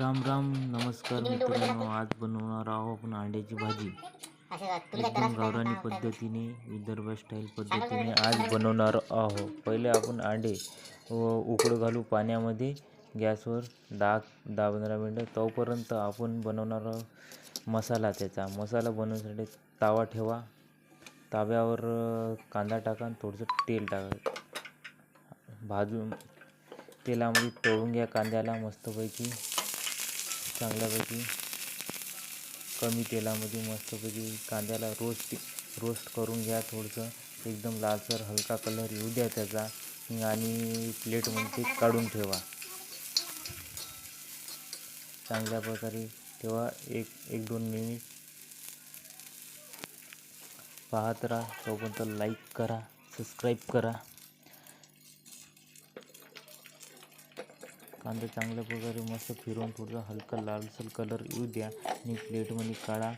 राम राम नमस्कार मित्रांनो. आज बनवणार आहोत आपण अंड्याची भाजी. एकदम गावरानी पद्धतीने विदर्भ स्टाईल पद्धतीने आज बनवणार आहोत. पहिले आपण अंडे व उकड घालू पाण्यामध्ये. गॅसवर दहा दहा पंधरा मिनटं तोपर्यंत आपण बनवणार आहोत मसाला त्याचा. मसाला बनवण्यासाठी तावा ठेवा. ताव्यावर कांदा टाका आणि थोडंसं तेल टाका. भाजून तेलामध्ये तळून घ्या कांद्याला मस्तपैकी. चांगल्यापैकी कमी तेलामध्ये मस्तपैकी कांद्याला रोस्ट रोस्ट करून घ्या थोडंसं. एकदम लालसर हलका कलर येऊ द्या त्याचा. आणि प्लेटमध्ये काढून ठेवा. चांगल्या प्रकारे ठेवा. एक एक दोन मिनिट पाहत राहा. तोपर्यंत लाईक करा. सबस्क्राईब करा. कांदा चांगल्या प्रकारे मस्त फिरवून थोडंसं हलका लालसर कलर येऊ द्या. आणि प्लेटमध्ये काढा.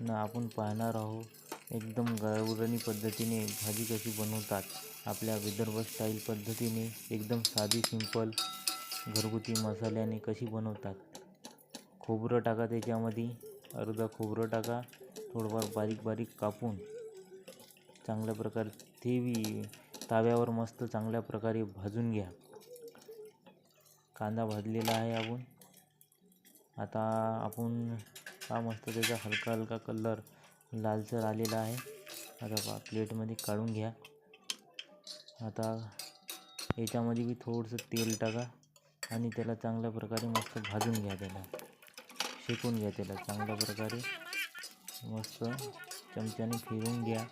न आपण पाहणार आहोत एकदम गावरानी पद्धतीने भाजी कशी बनवतात. आपल्या विदर्भ स्टाईल पद्धतीने एकदम साधी सिंपल घरगुती मसाल्याने कशी बनवतात. खोबरं टाका त्याच्यामध्ये. अर्धा खोबरं टाका. थोडंफार बारीक बारीक कापून. चांगल्या प्रकारे ते बी ताव्यावर मस्त चांगल्या प्रकारे भाजून घ्या. कांदा भाजलेला आहे आपण आता आपण हा मस्त त्याचा हलका हलका कलर लालसर आलेला आहे. आता पहा प्लेटमध्ये काढून घ्या. आता याच्यामध्ये बी थोडंसं तेल टाका आणि त्याला चांगल्या प्रकारे मस्त भाजून घ्या त्याला. शेकून घ्या त्याला चांगल्या प्रकारे. मस्त चमच्याने फिरून घ्या.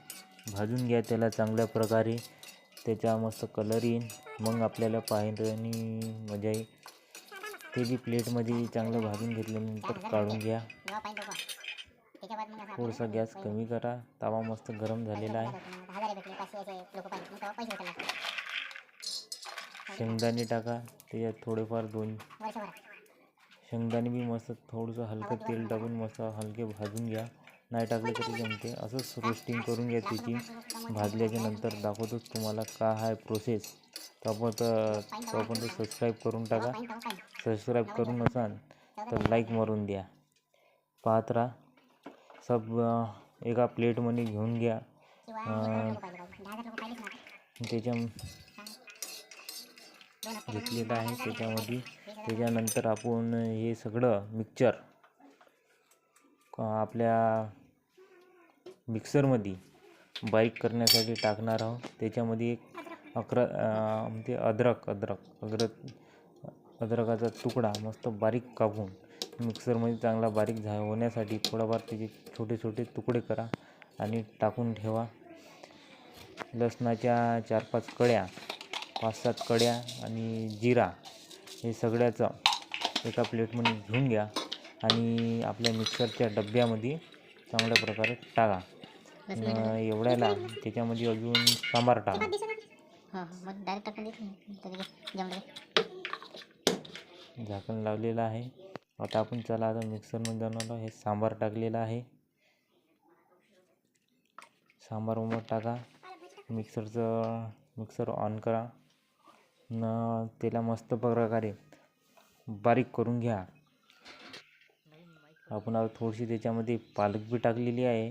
भाजून घ्या त्याला चांगल्या प्रकारे. त्याच्या मस्त कलर येईन. मग आपल्याला पाहण्यानी मजा येईल ते बी प्लेटमध्ये चांगलं भाजून घेतल्यानंतर काढून घ्या. थोडासा गॅस कमी करा. तवा मस्त गरम झालेला आहे. शेंगदाणे टाका. त्याच्यात थोडेफार दोन. शेंगदाणे बी मस्त थोडंसं हलकं तेल टाकून मस्त हलके भाजून घ्या. नाही टाकले तरी जमते. असंच रोस्टिंग करून घ्या त्याची. भाजल्याच्या नंतर दाखवतोच तुम्हाला का आहे प्रोसेस तोपर्यंत तोपर्यंत सबस्क्राईब करून टाका. सबस्क्राईब करून नसाल तर लाईक मारून द्या. पाहत राहा. सब एका प्लेटमध्ये घेऊन घ्या. त्याच्या घेतलेलं आहे त्याच्यामध्ये. त्याच्यानंतर आपण हे सगळं मिक्सचर आपल्या मिक्सरमध्ये बारीक करण्यासाठी टाकणार आहोत. त्याच्यामध्ये एक अकरा म्हणजे अद्रक अद्रक अद्रक अद्रकाचा तुकडा मस्त बारीक कापून मिक्सरमध्ये चांगला बारीक झा होण्यासाठी थोडाफार त्याचे छोटे छोटे तुकडे करा आणि टाकून ठेवा. लसणाच्या चार पाच कळ्या पाच सात कड्या आणि जिरा हे सगळ्याचं एका प्लेटमध्ये घेऊन घ्या आणि आपल्या मिक्सरच्या डब्यामध्ये चांगल्या प्रकारे टाका. न एवढ्याला. त्याच्यामध्ये अजून सांबार टाका. डायरेक्ट टाकून देतो जमलं झाकण लावलेलं आहे. आता आपण चला आता मिक्सरमध्ये बनवलं हे सांबार टाकलेलं आहे. सांबार उमट टाका. मिक्सरचं मिक्सर ऑन करा. न त्याला मस्त प्रकारे बारीक करून घ्या. आपण आता थोडीशी त्याच्यामध्ये पालक बी टाकलेली आहे.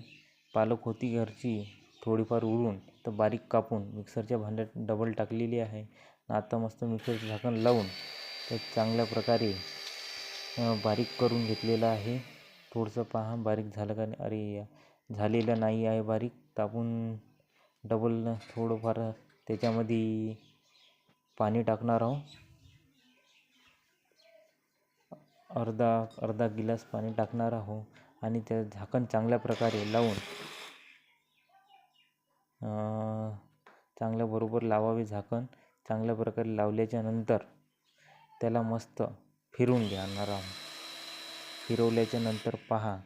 पालक होती घरची थोडीफार उडून तर बारीक कापून मिक्सरच्या भांड्यात डबल टाकलेली आहे. आता मस्त मिक्सरचं झाकण लावून ते चांगल्या प्रकारे बारीक करून घेतलेलं आहे. थोडंसं पहा बारीक झालं का नाही? अरे झालेलं नाही आहे बारीक. तर आपण डबल थोडंफार त्याच्यामध्ये पाणी टाकणार आहोत. अर्धा अर्धा गिलास पाणी टाकणार आहो आणि त्या झाकण चांगल्या प्रकारे लावून चांगल्या बरोबर लावावे झाकण चांगल्या प्रकारे लावल्याच्यानंतर त्याला मस्त फिरवून घ्या आहोत. फिरवल्याच्यानंतर पहा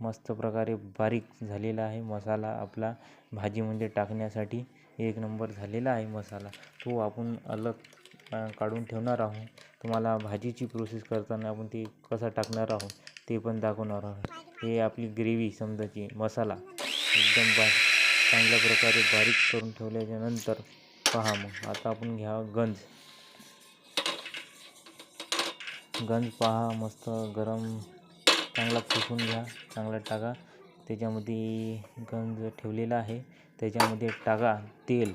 मस्त प्रकारे बारीक झालेला आहे मसाला आपला. भाजीमध्ये म्हणजे टाकण्यासाठी एक नंबर झालेला आहे मसाला. तो आपण अलग काढून ठेवणार आहोत. तुम्हाला भाजीची प्रोसेस करताना आपण ते कसा टाकणार आहोत ते पण दाखवणार आहोत. हे आपली ग्रेव्ही समजाची मसाला. एकदम बा चांगल्या प्रकारे बारीक करून ठेवल्याच्या नंतर पहा मग आता आपण घ्या गंज. गंज पहा मस्त गरम चांगला फुसून घ्या चांगला टाका. त्याच्यामध्ये गंज ठेवलेला आहे. त्याच्यामध्ये टाका तेल.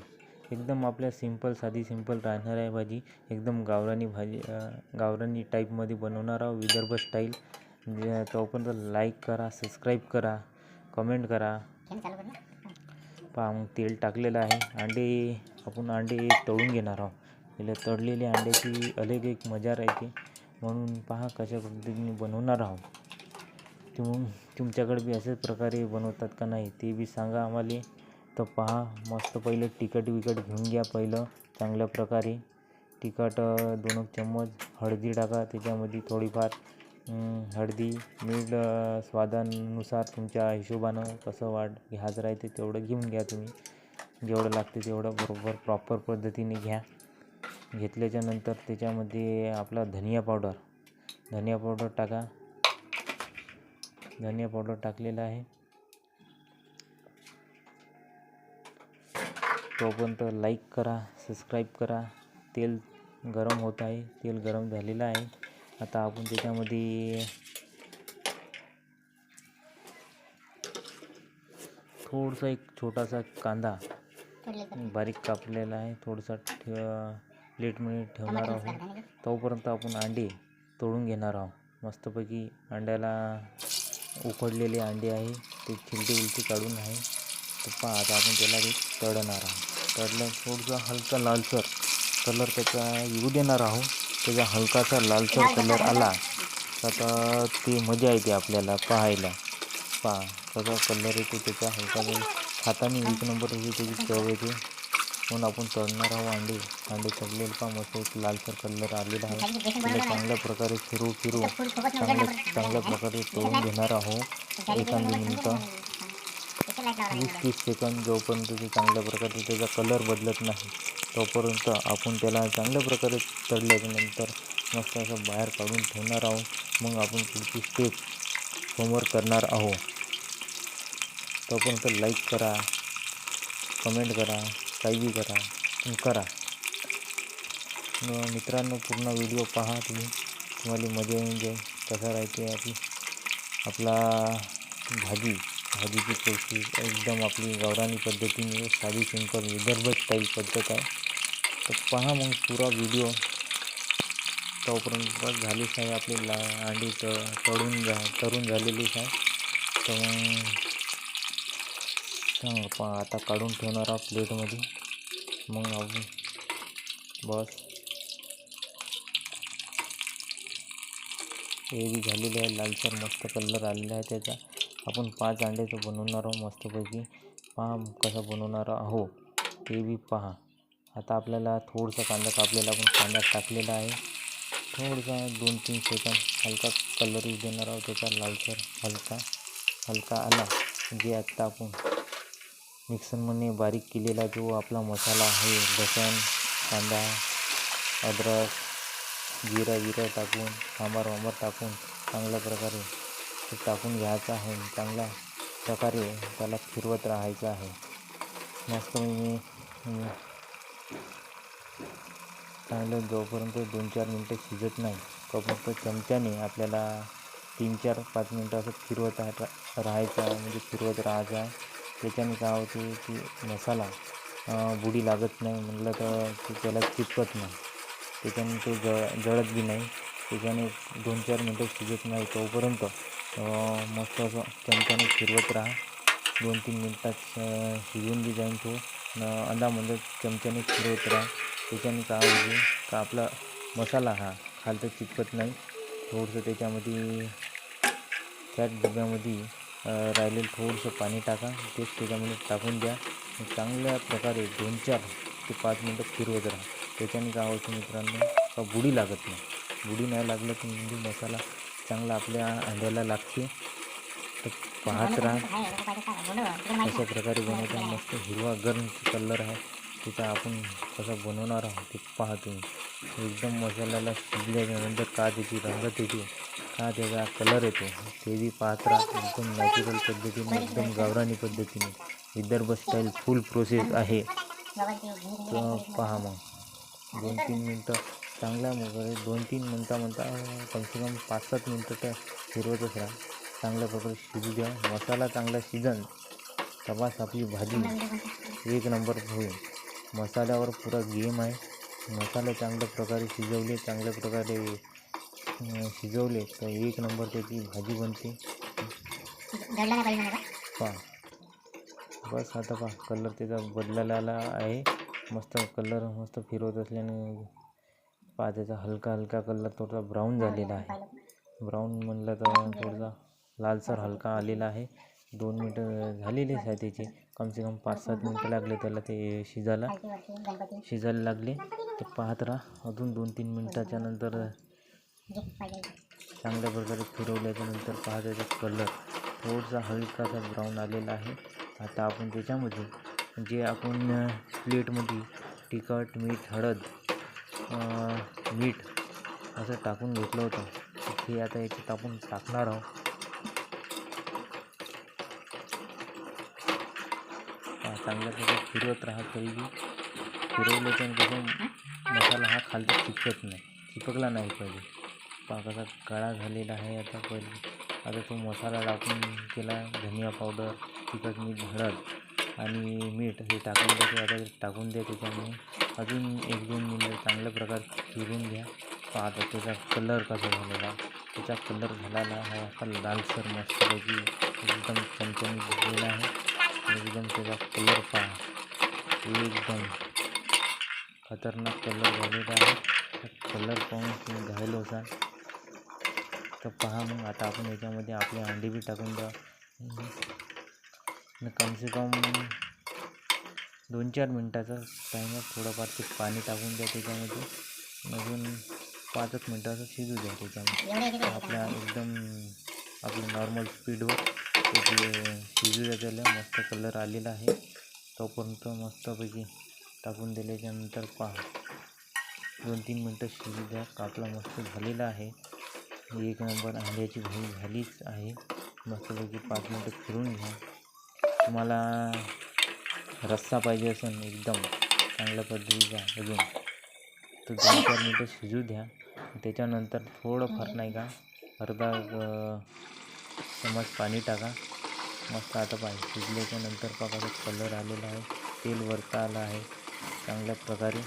एकदम आपल्या सिंपल साधी सिंपल राहणार आहे भाजी. एकदम गावरानी भाजी गावरानी टाईपमध्ये बनवणार आहोत विदर्भ स्टाईल. तोपर्यंत लाईक करा सबस्क्राईब करा कमेंट करा. चालू पहा मग तेल टाकलेलं आहे. अंडे आपण अंडे तळून घेणार आहोत. पहिले तळलेले अंड्याची अलग एक मजा राहते. म्हणून पहा कशा पद्धतीने बनवणार आहोत. तुम तुमच्याकडे बी अशाच प्रकारे बनवतात का नाही ते बी सांगा आम्हाला. तर पहा मस्त पहिलं तिखट विकट घेऊन घ्या पहिलं चांगल्या प्रकारे. तिखट दोन चम्मच हळदी टाका त्याच्यामध्ये थोडीफार. हळदी मीठ स्वादानुसार तुमच्या हिशोबानं कसं वाढ घ्यायचं राहते तेवढं घेऊन घ्या तुम्ही. जेवढं लागते तेवढं बरोबर प्रॉपर पद्धतीने घ्या. घेतल्याच्या नंतर त्याच्यामध्ये आपला धनिया पावडर धनिया पावडर टाका. धनिया पावडर टाकलेला आहे. तोपर्यंत लाईक करा सबस्क्राईब करा. तेल गरम होत आहे तेल गरम झालेलं आहे. आता आपण त्याच्यामध्ये थोडंसं एक छोटासा कांदा बारीक कापलेला आहे. थोडंसं ठेव प्लेटमध्ये ठेवणार आहोत. तोपर्यंत आपण अंडे तळून घेणार आहोत. मस्तपैकी अंड्याला उकडलेले अंडे आहे. ते छिलटी उलटी काढून आहे. तर पहा आता आपण त्याला ते तळणार आहोत. तळलं थोडंसं हलका लालसर कलर त्याचा येऊ देणार आहोत. त्याचा हलकासा लालसर कलर आला तर आता ते मजा येते आपल्याला पाहायला. पहा कसा कलर येतो त्याचा हलका काही खाताना एक नंबर होती त्याची चव येते. म्हणून आपण तळणार आहोत अंडे अंडे तळलेले पहा मस्त एक लालसर कलर आलेला आहे. त्याला चांगल्या प्रकारे फिरू फिरू चांगल्या चांगल्या प्रकारे तळून घेणार आहोत. एखादी मिनिटं. वीस तीस सेकंद जोपर्यंत ते चांगल्या प्रकारे त्याचा कलर बदलत नाही. तोपर्यंत आपण त्याला चांगल्या प्रकारे तळल्याच्या मस्त असं बाहेर काढून ठेवणार आहोत. मग आपण पुढची स्टेप समोर करणार आहोत. तोपर्यंत लाईक करा कमेंट करा काही करा करा. न- मित्रांनो, पूर्ण व्हिडिओ पहा तुम्ही. तुम्हाला मज़ा येऊन जाईल. कसा राहते आपली, आपला भाजी. भाजीची प्रोसेस एकदम आपली गावरानी पद्धतीने साधी सिंपल विदर्भ स्टाईल पद्धत आहे. तर पहा मग पुरा व्हिडिओ तोपर्यंत बस झालीच आहे आपली ला अंडी त तळून जा तळून झालेलीच आहे तर मग सांग पहा आता काढून ठेवणार आहोत प्लेटमध्ये मग आपण बस. हे बी झालेले आहे लालसर मस्त कलर आलेला आहे त्याचा. आपण पाच अंड्याचं बनवणार आहोत मस्तपैकी. पहा कसा बनवणार आहो. ते बी पहा. आता आपल्याला थोडंसं कांदा कापलेला आपण कांदा टाकलेला आहे. थोडंसा दोन, तीन सेकंद हलका कलर देणार आहोत त्याचा लालसर हलका हलका आला जे आत्ता आपण मिक्सरमध्ये बारीक केलेला जो आपला मसाला आहे, लसण, कांदा, अद्रक, जिरं विरं टाकून, सांबार, वांबार टाकून चांगल्या प्रकारे टाकून घ्यायचं आहे. चांगल्या प्रकारे त्याला फिरवत राहायचं आहे. मस्त मी चांगलं जोपर्यंत दोन चार मिनटं शिजत नाही तोपर्यंत चमच्याने आपल्याला तीन चार पाच मिनटं असं फिरवत राहा राहायचं आहे. म्हणजे फिरवत राहायचं आहे. त्याच्याने काय होते की मसाला बुडी लागत नाही. म्हटलं तर ते त्याला चिपकत नाही. त्याच्याने ते जळ जळत बी नाही. त्याच्याने दोन चार मिनटं शिजत नाही. तोपर्यंत मस्त असं चमच्याने फिरवत राहा. दोन तीन मिनटात शिजून बी जाईन तो. अंदा अंदामध्ये म्हणजे चमच्याने फिरवत राहा. त्याच्याने काय होते का आपला मसाला हा खालचं चिपकत नाही. थोडंसं त्याच्यामध्ये त्याच डब्यामध्ये राहिलेलं थोडंसं पाणी टाका. तेच त्याच्यामध्ये टाकून द्या. चांगल्या प्रकारे दोन चार ते पाच मिनटं फिरवत राहा. त्याच्याने काय होतं मित्रांनो का बुडी लागत नाही. बुडी नाही लागलं की म्हणजे मसाला चांगला आपल्या अंड्याला लागते. तर पाहत राहा. अशा प्रकारे बनवता मस्त हिरवा गरम कलर आहे. तिथं आपण कसा बनवणार आहोत ते पहा तुम्ही. एकदम मसाल्याला शिजल्याच्यानंतर का त्याची रंगत येते का त्याचा कलर येतो. ते बी पाहत राहा एकदम नॅचरल पद्धतीने एकदम गावरानी पद्धतीने. विदर्भ स्टाईल फुल प्रोसेस आहे. तर पहा मग. दोन तीन मिनटं चांगल्या प्रकारे दोन तीन मिनटा म्हणता कमसे कम पाच सात मिनटं तर फिरवतच राहा. चांगल्या प्रकारे शिजू द्या. मसाला चांगला शिजन तपास आपली भाजी एक नंबर होईल. मसाल्यावर पुरा गेम आहे. मसाले चांगल्या प्रकारे शिजवले चांगल्या प्रकारे शिजवले तर एक नंबर त्याची भाजी बनते. पहा. बस आता पहा कलर त्याचा बदलायला आला आहे. मस्त कलर मस्त फिरवत असल्याने पहा त्याचा हलका हलका कलर थोडासा ब्राऊन झालेला आहे. ब्राऊन म्हणलं तर थोडासा लालसर हलका आलेला आहे. दोन मिनटं झालेली आहे त्याचे कमसे कम पाच सात मिनटं लागले त्याला ते शिजायला. शिजायला लागले. तर पाहत राहा. अजून दोन तीन मिनटाच्या नंतर चांगल्या प्रकारे फिरवल्याच्या नंतर पहा त्याचा कलर. थोडासा हलकासा ब्राऊन आलेला आहे. आता आपण त्याच्यामध्ये जे आपण प्लेटमध्ये तिखट मीठ हळद मीठ असं टाकून घेतलं होतं ते आता याच्यात आपण टाकणार आहोत. चांगल्या प्रकारे फिरवत राहा तरीही फिरवलं तर कसं मसाला हा खालचा चिपकत नाही. चिपकला नाही पाहिजे पाकाचा कसा काळा झालेला आहे आता पहिले. आता तो मसाला टाकून केला धनिया पावडर तिखट मीठ हळद आणि मीठ हे टाकून द्यायचे आता टाकून द्या त्याच्यामुळे अजून एक दोन मिनिट चांगल्या प्रकारे फिरून घ्या. पाहता आता त्याचा कलर कसा झालेला. त्याचा कलर झालेला हा असा लालसर मस्तपैकी एकदम चमचमीत झालेला आहे. एकदम त्याचा कलर पहा. एकदम खतरनाक कलर झालेला आहे. कलर पाहून तुम्ही घायल होता तर पहा मग आता आपण याच्यामध्ये आपली अंडी बी टाकून द्या. कम कमसे कम दोन चार मिनटाचा टायमर थोडंफार ते पाणी टाकून द्या त्याच्यामध्ये. अजून पाचच मिनटाचं शिजू द्या त्याच्यामध्ये. आपल्या एकदम आपल्या नॉर्मल स्पीडवर त्याची शिजू द्या त्याला मस्त कलर आलेला आहे तोपर्यंत मस्तपैकी टाकून दिल्याच्यानंतर पहा. दोन तीन मिनटं शिजू द्या कापला मस्त झालेला आहे. एक नंबर अंड्याची भाजी झालीच आहे. मस्तपैकी पाच मिनटं फिरून घ्या. तुम्हाला रस्सा पाहिजे असेल एकदम चांगल्या पद्धतीचा अजून तर दोन चार मिनटं शिजू द्या. त्याच्यानंतर थोडंफार नाही का अर्धा चमच पाणी टाका. मस्त आता पाहिजे शिजल्याच्या नंतर बघा कलर आलेला आहे. तेल वरता आलं आहे चांगल्या प्रकारे.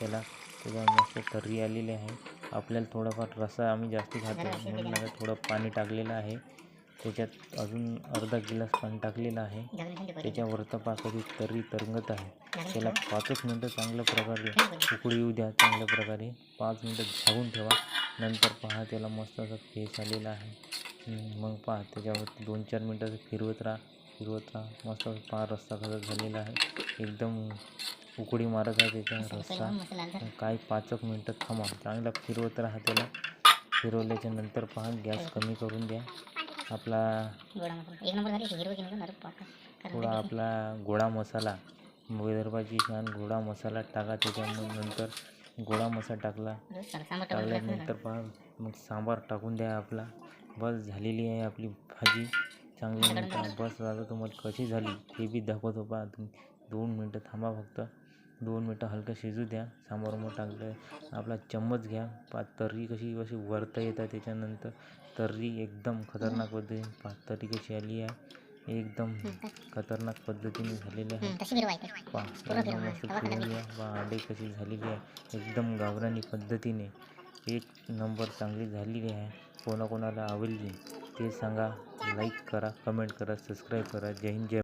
त्याला त्याला मस्त तर्री आलेली आहे. आपल्याला थोडाफार रस्सा आम्ही जास्ती खातो म्हणून मला थोडं पाणी टाकलेलं आहे. त्याच्यात अजून अर्धा गिलास पाणी टाकलेलं आहे. त्याच्यावरचा पाकधी तर्री तरंगत आहे. त्याला पाचच मिनटं चांगल्या प्रकारे. उकळी येऊ द्या चांगल्या प्रकारे. पाच मिनटं झाकून ठेवा. नंतर पहा त्याला मस्त असा फेस आलेला आहे. मग पहा त्याच्यावर दोन चार मिनटं फिरवत राहा फिरवत राहा. मस्त पहा रस्सा खरंच झालेला आहे. एकदम उकळी मारत आहे त्याच्या मसाला रस्सा करून मसाला आणला. काय पाचक मिनटं थांबा. चांगला फिरवत राहा त्याला. फिरवल्याच्या नंतर पहा गॅस कमी करून द्या. आपला थोडा आपला गोडा मसाला. विदर्भाची छान गोडा मसाला टाका त्याच्यामुळे नंतर गोडा मसाला टाकला. टाकल्यानंतर पहा मग सांबार टाकून द्या आपला. बस झालेली आहे आपली भाजी. चांगली नंतर बस आता तुम्हाला कशी झाली ते बी दाखवतो पहा. तुम्ही दोन मिनटं थांबा फक्त. दोन मिनटं हलकं शिजू द्या. सांबार मग टाकलं आपला चम्मच घ्या. पा तर्री कशी कशी वरता येतात त्याच्यानंतर. तर्री एकदम खतरनाक पद्धतीने पा तर्री कशी आली आहे. एकदम खतरनाक पद्धतीने झालेली आहे. फिरवा. मस्त फिरवली आहे. पहा अंडे कशी झालेली आहे. एकदम गावरानी पद्धतीने एक नंबर चांगली झालेली आहे. कोणाकोणाला आवडली ते सांगा लाईक करा कमेंट करा सबस्क्राईब करा. जय हिंद जय